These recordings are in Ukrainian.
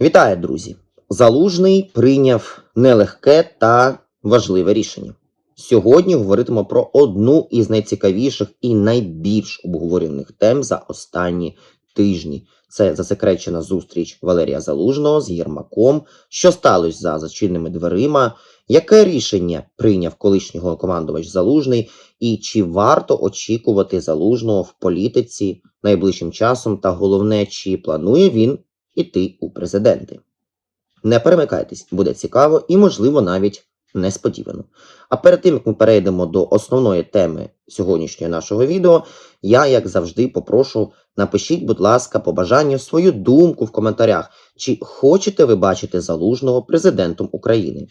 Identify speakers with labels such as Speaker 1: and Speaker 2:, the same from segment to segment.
Speaker 1: Вітаю, друзі! Залужний прийняв нелегке та важливе рішення. Сьогодні говоритимо про одну із найцікавіших і найбільш обговорюваних тем за останні тижні. Це засекречена зустріч Валерія Залужного з Єрмаком, що сталося за зачиненими дверима, яке рішення прийняв колишнього командувач Залужний, і чи варто очікувати Залужного в політиці найближчим часом, та головне, чи планує він іти у президенти. Не перемикайтесь, буде цікаво і, можливо, навіть несподівано. А перед тим, як ми перейдемо до основної теми сьогоднішнього нашого відео, я, як завжди, попрошу, напишіть, будь ласка, по бажанню свою думку в коментарях, чи хочете ви бачити залужного президентом України.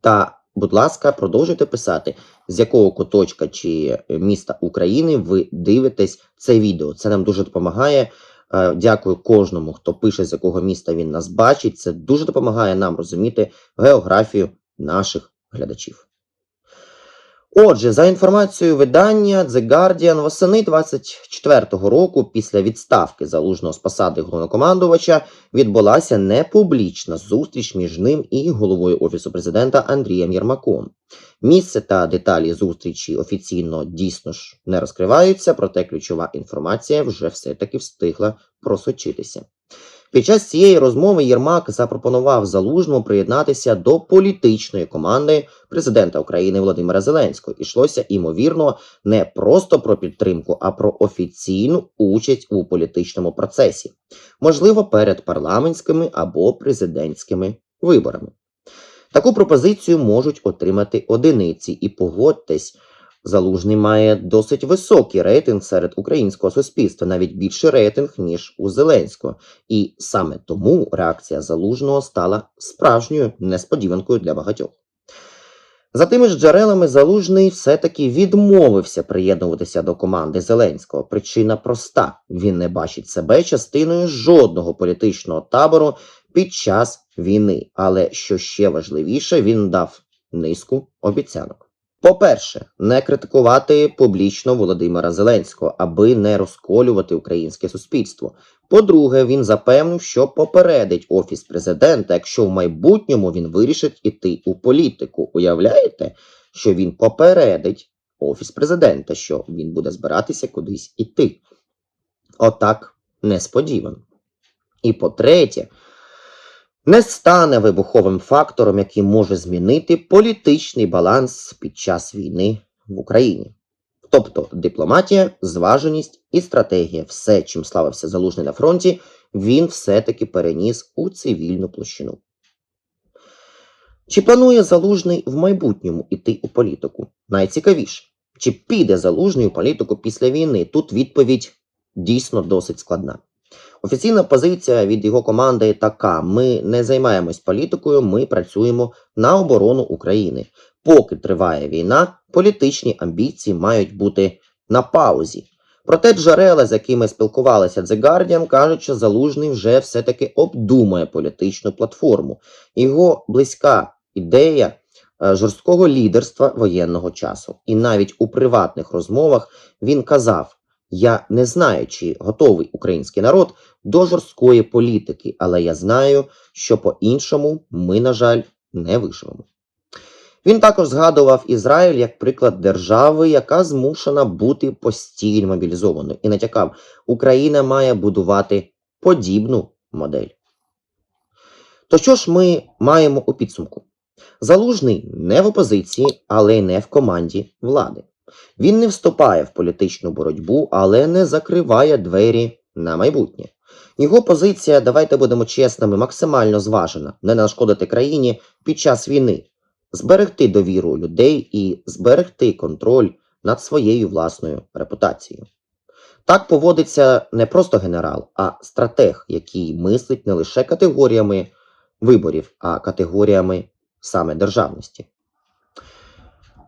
Speaker 1: Та, будь ласка, продовжуйте писати, з якого куточка чи міста України ви дивитесь це відео. Це нам дуже допомагає. Е, Дякую кожному, хто пише, з якого міста він нас бачить. Це дуже допомагає нам розуміти географію наших глядачів. Отже, за інформацією видання The Guardian, восени 24-го року, після відставки залужного з посади головнокомандувача, відбулася непублічна зустріч між ним і головою офісу президента Андрієм Єрмаком. Місце та деталі зустрічі офіційно дійсно ж не розкриваються, проте ключова інформація вже все-таки встигла просочитися. Під час цієї розмови Єрмак запропонував залужному приєднатися до політичної команди президента України Володимира Зеленського. Ішлося ймовірно не просто про підтримку, а про офіційну участь у політичному процесі, можливо, перед парламентськими або президентськими виборами. Таку пропозицію можуть отримати одиниці, і погодьтесь, Залужний має досить високий рейтинг серед українського суспільства, навіть більший рейтинг, ніж у Зеленського. І саме тому реакція залужного стала справжньою несподіванкою для багатьох. За тими ж джерелами, залужний все-таки відмовився приєднуватися до команди Зеленського. Причина проста: він не бачить себе частиною жодного політичного табору під час війни. Але що ще важливіше, він дав низку обіцянок. По-перше, не критикувати публічно Володимира Зеленського, аби не розколювати українське суспільство. По-друге, він запевнив, що попередить офіс президента, якщо в майбутньому він вирішить іти у політику. Уявляєте, що він попередить офіс президента, що він буде збиратися кудись іти. Отак несподівано. І по-третє, не стане вибуховим фактором, який може змінити політичний баланс під час війни в Україні. Тобто дипломатія, зваженість і стратегія, все, чим славився залужний на фронті, він все-таки переніс у цивільну площину. Чи планує залужний в майбутньому іти у політику? Найцікавіше, чи піде залужний у політику після війни? Тут відповідь дійсно досить складна. Офіційна позиція від його команди така: ми не займаємось політикою, ми працюємо на оборону України. Поки триває війна, політичні амбіції мають бути на паузі. Проте джерела, з якими спілкувалися The Guardian, кажуть, що Залужний вже все-таки обдумує політичну платформу. Його близька ідея е, жорсткого лідерства воєнного часу. І навіть у приватних розмовах він казав: Я не знаю, чи готовий український народ до жорсткої політики, але я знаю, що по-іншому ми, на жаль, не виживемо. Він також згадував Ізраїль як приклад держави, яка змушена бути постійно мобілізованою, і натякав, Україна має будувати подібну модель. То що ж ми маємо у підсумку? Залужний не в опозиції, але й не в команді влади. Він не вступає в політичну боротьбу, але не закриває двері на майбутнє. Його позиція, давайте будемо чесними, максимально зважена, не нашкодити країні під час війни, зберегти довіру людей і зберегти контроль над своєю власною репутацією. Так поводиться не просто генерал, а стратег, який мислить не лише категоріями виборів, а категоріями саме державності.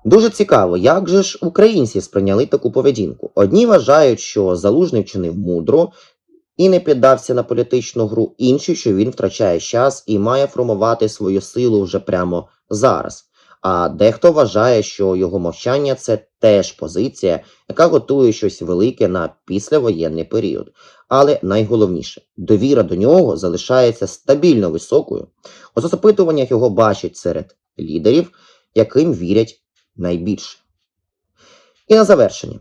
Speaker 1: Дуже цікаво, як же ж українці сприйняли таку поведінку. Одні вважають, що залужний вчинив мудро і не піддався на політичну гру, інші, що він втрачає час і має формувати свою силу вже прямо зараз. А дехто вважає, що його мовчання це теж позиція, яка готує щось велике на післявоєнний період. Але найголовніше, довіра до нього залишається стабільно високою. У запитуваннях його бачать серед лідерів, яким вірять найбільше. І на завершення.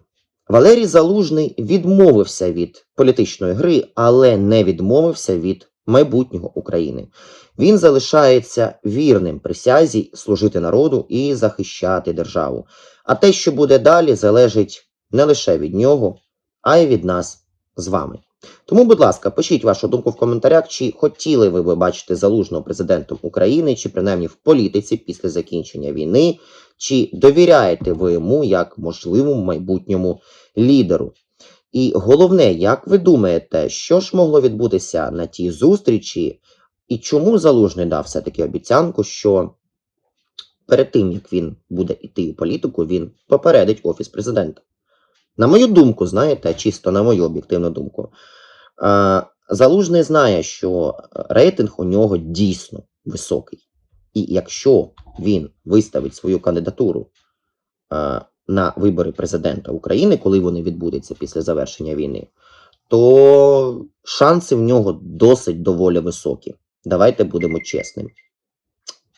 Speaker 1: Валерій Залужний відмовився від політичної гри, але не відмовився від майбутнього України. Він залишається вірним присязі служити народу і захищати державу. А те, що буде далі, залежить не лише від нього, а й від нас з вами. Тому, будь ласка, пишіть вашу думку в коментарях, чи хотіли ви би бачити залужного президентом України, чи принаймні в політиці після закінчення війни, чи довіряєте ви йому як можливому майбутньому лідеру. І головне, як ви думаєте, що ж могло відбутися на тій зустрічі, і чому Залужний дав все-таки обіцянку, що перед тим, як він буде йти у політику, він попередить Офіс президента? На мою думку, знаєте, чисто на мою об'єктивну думку, е, Залужний знає, що рейтинг у нього дійсно високий. І якщо він виставить свою кандидатуру е, на вибори президента України, коли вони відбудуться після завершення війни, то шанси в нього досить доволі високі. Давайте будемо чесними.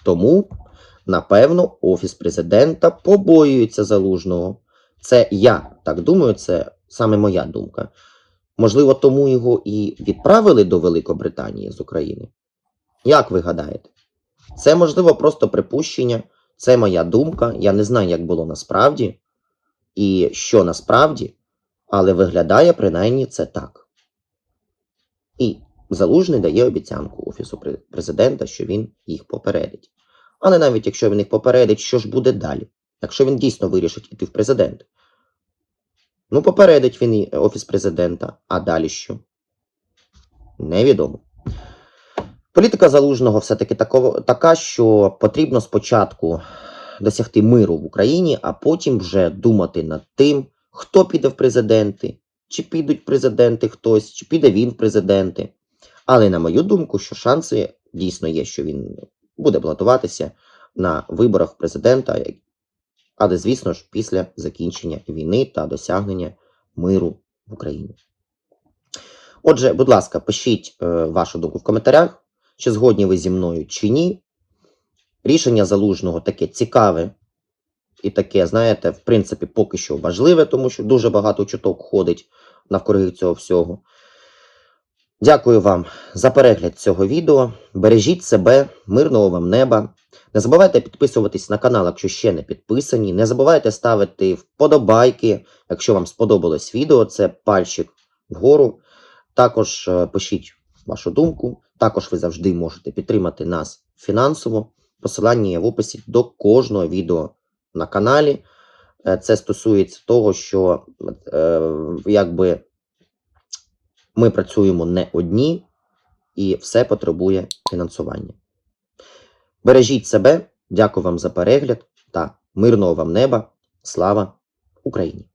Speaker 1: Тому, напевно, Офіс президента побоюється залужного. Це я так думаю, це саме моя думка. Можливо, тому його і відправили до Великобританії з України. Як ви гадаєте? Це можливо просто припущення, це моя думка. Я не знаю, як було насправді і що насправді, але виглядає принаймні це так. І Залужний дає обіцянку Офісу президента, що він їх попередить. Але навіть якщо він їх попередить, що ж буде далі? Якщо він дійсно вирішить іти в президент. Ну, попередить він Офіс президента, а далі що? Невідомо. Політика залужного все-таки така, що потрібно спочатку досягти миру в Україні, а потім вже думати над тим, хто піде в президенти, чи підуть президенти хтось, чи піде він в президенти. Але на мою думку, що шанси дійсно є, що він буде балотуватися на виборах президента, але, звісно ж, після закінчення війни та досягнення миру в Україні. Отже, будь ласка, пишіть е, вашу думку в коментарях, чи згодні ви зі мною чи ні. Рішення залужного таке цікаве і таке, знаєте, в принципі, поки що важливе, тому що дуже багато чуток ходить навкруги цього всього. Дякую вам за перегляд цього відео. Бережіть себе, мирного вам неба. Не забувайте підписуватись на канал, якщо ще не підписані. Не забувайте ставити вподобайки, якщо вам сподобалось відео, це пальчик вгору. Також е, пишіть вашу думку. Також ви завжди можете підтримати нас фінансово. Посилання є в описі до кожного відео на каналі. Е, Це стосується того, що е, якби ми працюємо не одні, і все потребує фінансування. Бережіть себе, дякую вам за перегляд та мирного вам неба. Слава Україні!